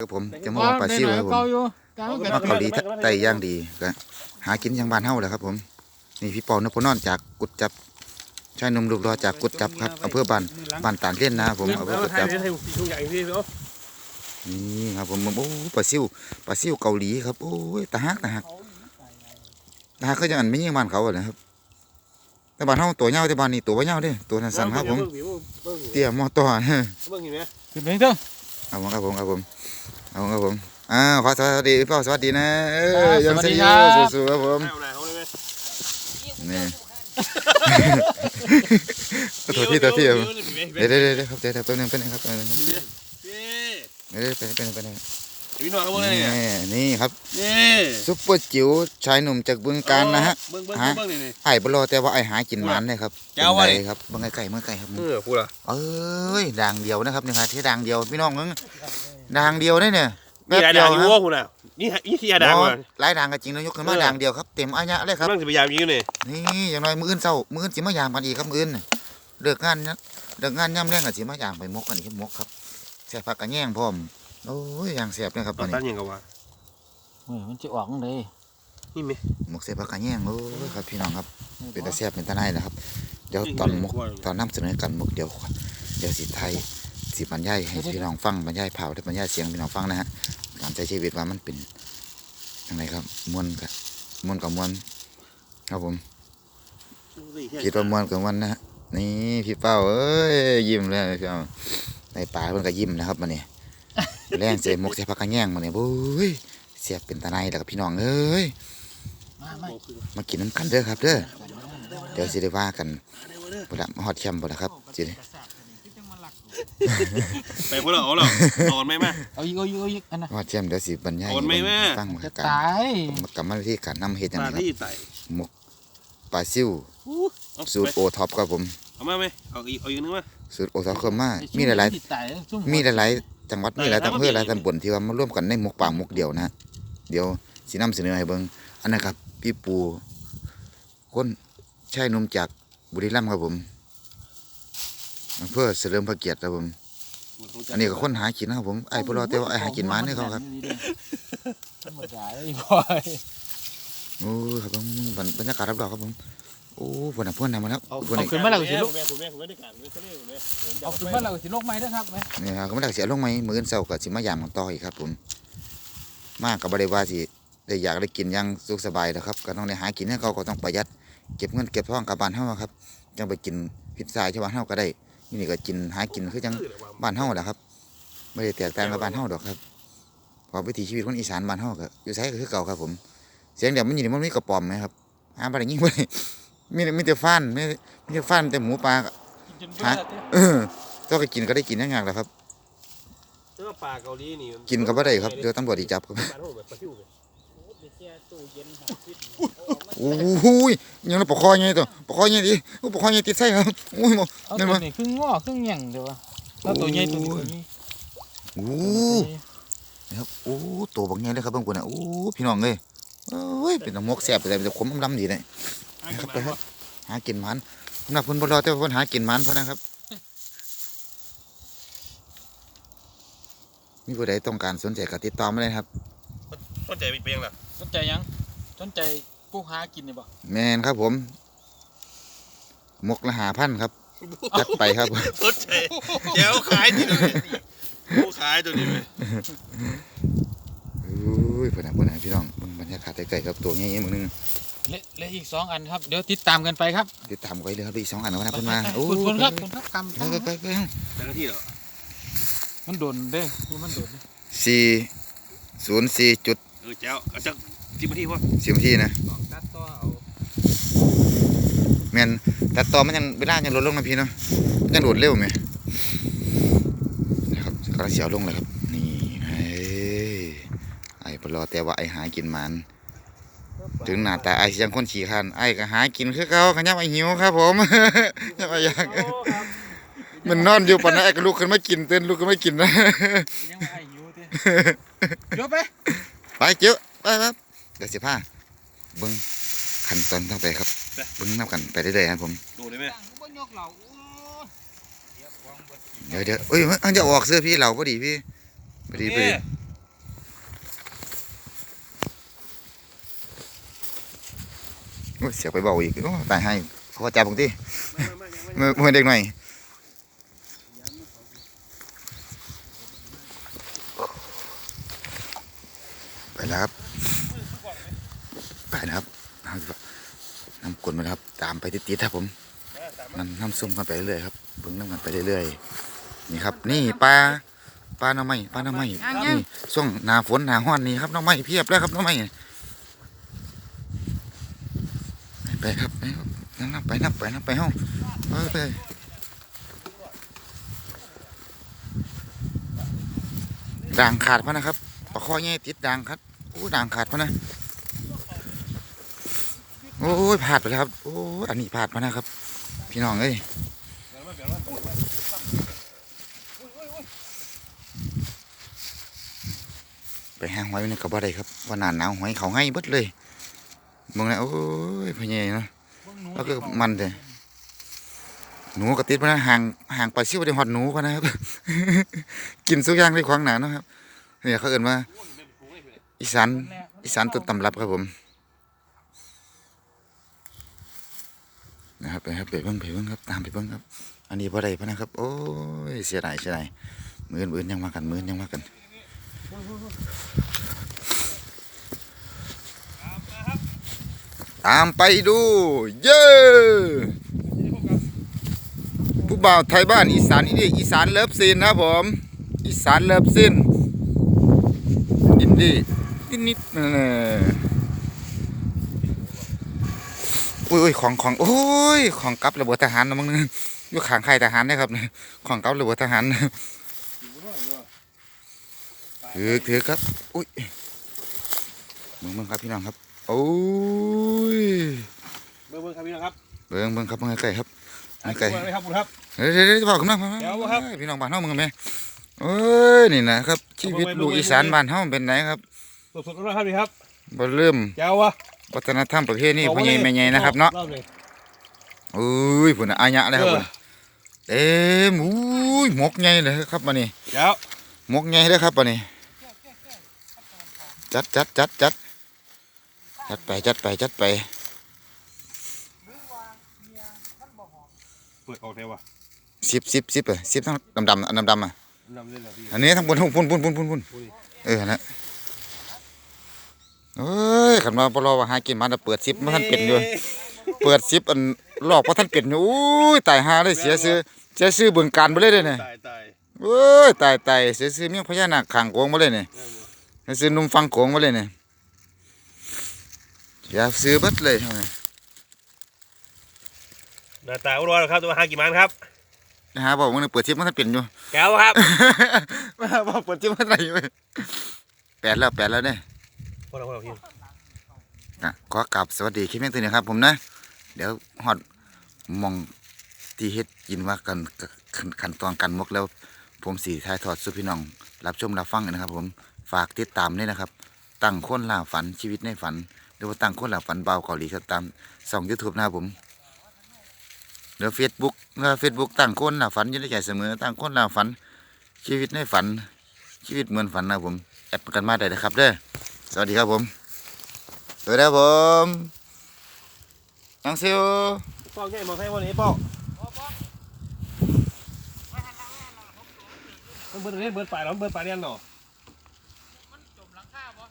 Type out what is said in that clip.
ครับผมจะมาว่าปลาซิวครับผมเก่าอยู่กลางมากันเกาหลีไต้ย่างดีก็หากินอย่างบ้านเฮาแหละครับผมนี่พี่เปอนพนอนจากกุดจับชายหนุ่มรูปรอจากกุดจับครับอำเภอบ้านบ้านตานเล่นนะครับผมอำเภอกุดจับให้ทุ่งใหญ่พี่เนาะนี่ครับผมโอ้ปลาซิวปลาซิวเกาหลีครับโอ้ยตาฮักตาฮักตาฮักก็จะอันไม่ยิงบ้านเขาอะนะครับแต่บ้านเฮาตัวเหี่ยวแต่บ้านนี้ตัวบ่เหี่ยวเด้ตัวสั้นๆครับผมเตี้ยมอต่อเบิ่งเห็นไหมขึ้นไปเด้อ เอาผมครับผมครับผมเอาครับผมอ่าขอสวัสดีพี่เป้าสวัสดีนะเออยังเสียสู้ๆครับผมเอาหน่อยเอาเลยไหมนี่ตัวที่ตัวที่ครับเดี๋ยวเดี๋ยวเดี๋ยวครับเดี๋ยวเดี๋ยวตัวนึงเป็นงครับตัวนึงครับเดี๋ยวเดี๋ยวเป็นเป็นเป็น พี่น้องเขาบอกไงนี่เนี่ยนี่ครับนี่ซุปเปอร์จิ๋วชายหนุ่มจากบึงการนะฮะเบิ่งเบิ่งเบิ่งนี่นี่ไอ้บลอแต่ว่าไอ้หากินหมันเนี่ยครับแก้ววะเป็นนี่ไงครับเบิ่งไก่เมื่อไก่ครับเออพูดละเอ้ยด่างเดียวนะครับนี่ครับที่ด่างเดียวพี่น้องเอ้ยด่างเดียวเนี่ยเนี่ยนี่ด่างอยู่ว่าคุณอะนี่นี่ที่ด่างบ่ว่ะหลายด่างก็จริงแล้วยกขึ้นมาด่างเดียวครับเต็มอายะเลยครับมั่งจะพยายามยิงนี่นี่อย่างน้อยมื้ออื่นเช้ามื้ออื่นสิมายามกันอีกครับมื้ออื่นน่ะเลิกงานนะเลิกงานย่ำแรงก็สิมายามไปมกกันอีกครับมกครับแซ่บผักกระแยงพร้อม โอ้ยอย่างแซ่บเลยครับตออันนตั้นี้งยังกับว่าเออมันจะออกเลยนี่ไหมมกแซ่บผักกระแยงโอ้ยครับ พี่น้องครับ เป็นตาแซ่บเป็นตาไนแหละครับ เดี๋ยวตอนมกตอนนำเสนอกันมกเดี๋ยวเดี๋ยวสิไทยสิบรรยายให้พี่น้องฟังบรรยายเผาและบรรยายเสียงพี่น้องฟังนะฮะการใช้ชีวิตว่ามันเป็นยังไงครับมวนกับมวนกับมวนครับผมคิดว่ามวนกับมันนะฮะนี่พี่เป้าเอ้ยยิ้มเลยพี่เป้าในป่าเพิ่นก็ยิ้มนะครับมันนี่ แรงเสียมกเสียพักกระแย่งมันนี่โอ้ยเสียบเป็นตาในแล้วกับพี่น้องเอ้ยมาไม่มากินน้ำกันเด้อครับเด้อเดี๋ยวสิได้ว่ากันบ่ละมาฮอดแคมป์บ่ละครับสิได้ไปพูดละเอาละนอนไหมแม่เอาอีกเอาอีกเอาอีกอันน่ะฮอดแคมป์เดี๋ยวสิบรรยายโอนไหมแม่ฟังจะกันตายกรรมวิธีการนำเฮ็ดจังตาไดครับที่ไต่มกปลาซิวสูตรโอท็อปครับผมเอามาไหมเอาอีกเอาอีกนึงมาสูตรโอท็อปคือมามีหลายที่ตายซุ่ๆมีหลายๆ จังหวัดมีหลายอำเภอหลายตำบลที่ว่ามาร่วมกันในหมกป่าหมกเดียวนะฮะเดี๋ยวสินำเสนอให้เบิ่งอันนั้นครับ พี่ปูคนชายหนุ่มจากบุรีรัมย์ครับผมอำเภอเสริมพระเกียรติครับผม อันนี้ก็คนหากินนะครับผมไอ้พวกเราแต่ว่าไอ้หากินหมาเนี่ยเขาครับธรรมดาไอ้บอยโอ้ยครับผมบรรบรรยากาศรับรองครับผม โอ้เพื่อนน่ะเพื่อนนำมาแล้วเอาเพื่อนเอาน่ะขึ้นมาแล้วก็สิลูกแม่คุณแม่คุณแม่ได้การไม่ใช่คุณแม่เอาขึ้นมาแล้วก็สิลกไม้เด้อครับแม่นี่ครับก็ไม่ได้เสียลงไหมมืออนเศร้ากับสิมายามกันต่ออีกครับผมมากกับบริวารสิได้อยากได้กินอย่างสุขสบายนะครับ ก็ต้องได้หากินให้เขาก็ต้องประหยัด เก็บเงินเก็บทองกับบ้านเฮาครับจังไปกินพิซซ่าที่บ้านเฮาก็ได้นี่นี่ก็กินหากินคือจังบ้านเฮาแหละครับไม่ได้แตกต่างกับบ้านเฮาดอกครับเพอวิถีชีวิตคนอีสานบ้านเฮาก็อยู่ไสก็คือเก่าครับผม เสียงเดี๋ยวมันอยู่นี่มันมีกระป๋อมไหมครับหาบ่ได้ยิงบ่ได้ มีแต่มีแต่ฟันมีมีแต่ฟันแต่หมูปลาก็กินฮะเออต้องไปกินก็ได้กินอย่างๆแหละครับ เนื้อปลาเกาหลีนี่กินก็บ่ได้ครับเดี๋ยวตำรวจอีจับครับบ้านเขาแบบปลาซิวโอ้ยยังปกคอไงตัวปกคอไงดิโอ้ปกคอไงติดไส้ครับโอ้ยหมอเอานั่นตัวมานี้ครึ่งงอครึ่งหยังเดี๋ยววะแล้วตัวใหญ่ตัวนี้ตัวนี้โอ้ นะครับโอ้ตัวบักใหญ่เลยครับเบิ่งพุ่นน่ะโอ้พี่น้องเอ้ยเอ้ยเป็นตะมกแซ่บแต่เป็นตะขมลำๆดีเลย ครับไปครับ หากินมันสำหรับเพิ่นบ่รอแต่ว่าเพิ่นหากินมันเพราะนะครับ มีผู้ใดต้องการสนใจก็ติดต่อมาเลยครับสนใจไปยังล่ะสนใจยังสนใจผู้หากินนี่บ่แมนครับผมมกละหาพันครับจัดไปครับสนใจแก้วขายที่นี่ผู้ขายตัวนี้ไหมอุ้ยเพื่อนนะเพื่อนนะพี่น้องเบิ่งบรรยากาศไกลๆครับตัวใหญ่ๆมึงนึง เละเละอีกสองอันครับ เดี๋ยวติดตามกันไปครับ ติดตามไว้เลยครับอีกสองอันนะเพื่อนมาโอ้คุณคุณครับคุณครับกำไปไปไปไปแต่ละที่เหรอมันโดนเด้อมันโดนสี่ศูนย์สี่จุดเออแก้วเอาจากสิบนาทีพอสิบนาทีนะตัดต่อเอาแมนแต่ต่อมันยังเวลายังลดลงนะพี่เนาะมันยังโดดเร็วไหมนะครับกำลังเสียวลงเลยครับนี่เฮ้ยไอ้ปลอแต่ว่าไอ้หากินหมัน ถึงหน้าตาไอ้สิยังคนขี่คันไอ้ก็หากินคือเก่าขยับไอ้หิวครับ ผมยับไอ้อยากมันนอนอยู่ปานนั้นไอ้ก็ลุกขึ้นมากินเต้นลุกขึ้นมากินนะยังว่าไอ้หิวเด้เดี๋ยวไปไปเจ้าไปครับเดี๋ยวสิพาเบิ้งขั้นตอนต้องไปครับเบิ้งนับกันไปเรื่อยๆครับผมดูได้ไหมตั้งบ่ยกเหล่าโอ้ยเดี๋ยววางเบิดเดี๋ยวเดี๋ยวเอ้ยมันจะออกเสื้อพี่เราพอดีพี่พอดีพอดี เสียไปเบาอีกโอ้ตายให้ขอจับผมที่เมื่อเมื่อเด็กหน่อยไปแล้วครับไปนะครับนำกลมาแล้วครับ ตามไปติดๆครับผมนำน้ำซุ่มกันไปเรื่อยๆครับเบิ่งน้ำกันไปเรื่อยๆนี่ครับ นี่ปลาปลาหน้ำไม้ปลาหน้ำไม้นี่ช่วงหน้าฝนหน้าห้อนนี่ครับหน้ำไม้เพียบแล้วครับหน้ำไม้ ไปครับไปครับนั่งนับไปนับไปนับไปห้องเออไปด่างขาดพะนะครับปลาข้อแง่ติดด่างครับโอ้ด่างขาดพะนะโอ้ยพลาดไปแล้วครับโอ้ยอันนี้พลาดพะนะครับ พี่น้องเอ้ยไปหาหอยไว้ในกระบะได้ครับว่านานหนาวหอยเขาให้เบิดเลย มองแล้วโอ้ยพะเยเนาะแล้วก็มันเลยหนูกระติดมานะห่างห่างไปซิ่วได้หอดหนูพะนะครับ กินสุกอย่างได้ขวางหนาเนาะครับเนี่ยเขาเอ่นว่าอีสานอีสานต้นตำรับครับผมนะครับไปครับไปเบิ่งไปเบิ่งครับตามไปเบิ่งครับ อันนี้บ่ได้พะนะครับ โอ้ยเสียดายเสียดายมืออนมืออนยังมากันมืออนยังมากัน ตามไปดู เย้ผู้บ่าวไทยบ้านอีสานนี่อีสานเลิฟซีนนะครับผม อีสานเลิฟซีนอินดี้นิดนิดๆนั่นแหละอุ้ยอุ้ยของของโอ้ยของกับระเบิดทหารนะมึงนึงอยู่ข้างค่ทหารนะครับเนี่ยของกับระเบิดทหารถือถือครับ อุ้ยมึงมึงครับพี่น้องครับ โอ้ บิ่งเบิ่งครับพี่น้องครับเบิ่งเบิ่งครับเบิ่งใกล้ๆครับใกล้เบิ่งเลยครับคุณครับๆเดี๋ยวเดี๋ยวเดี๋ยวบอกกันนะเดี๋ยวครับพี่น้องบ้านเฮามึงกันไหมเอ้ยนี่นะครับชีวิตลูกอีสานบ้านเฮาเป็นไหนครับสดๆร้อนๆครับนี่ครับบ่เริ่มแก้ววะวัฒนธรรมประเพณีพ่อใหญ่แม่ใหญ่นะครับเนาะรอบหนึ่งอุ้ยพุ่นน่ะอายะเลยครับพุ่นเต็มอุ้ยหมกใหญ่เลยครับบัดนี้แก้วหมกใหญ่เลยครับบัดนี้จัดจัดจัดจัดจัดไปจัดไปจัดไป เปิดออกได้วะสิบสิบสิบอะสิบทั้งดำๆอันดำๆอะนำเล่นแล้วพี่อันนี้ทั้งบนทั้งพุ่นพุ่นพุ่นพุ่นพุ่นเออนะเอ้ยขันมาปลอว่าหากินมาแต่เปิดซิปมาท่านเป็นอยู่เปิดซิปอันลอกว่าท่านเป็นอยู่อุ้ยตายหาเลยเสียซื้อเสียซื้อเบิ่งการไปเลยเด้เนี่ยตายตายเอ้ยตายตายเสียซื้อเมียพญานาคขังโกงมาเลยเนี่ยเสียซื้อนุ่มฟังโกงมาเลยเนี่ยอย่าซื้อเบัดเลยทำไม หน้าตาอุดรครับตัวห้ากี่มันครับหาบอกมึงเนี่ยเปิดซิปมาท่านเป็นอยู่แก้วครับมาบอกเปิดซิปมาไหนอยู่แปดแล้วแปดแล้วเนี่ยพวกเราพวกเราพี่อะขอกลับสวัสดีคลิปนี้ตัวนี้ครับ ผมนะ เดี๋ยวฮอดหมองที่เฮ็ดกินว่ากันขั้นขั้นตอนกันหมกแล้ว ผมสีถ่ายทอดสู่พี่น้อง รับชมรับฟังกันนะครับ ผมฝากติดตามด้วยนะครับ ตั้งคนล่าฝันชีวิตในฝัน หรือว่าตั้งคนล่าฝันเบาเกาหลีครับตามส่องยูทูบนะครับผม หรือเฟซบุ๊กหรือเฟซบุ๊กตั้งคนล่าฝันอยืนในใจเสมอตั้งคนล่าฝัน ชีวิตในฝัน ชีวิตเหมือนฝันนะผมแอดกันมาได้นะครับเด้อสวัสดีครับผมสวัสดีครับผมอังเซียวป้องใช่มองใช่วันนี้ปองมันเบิร์ดเล่นเบิร์ดปลายหรอเบิร์ดปลายเรียนหรอ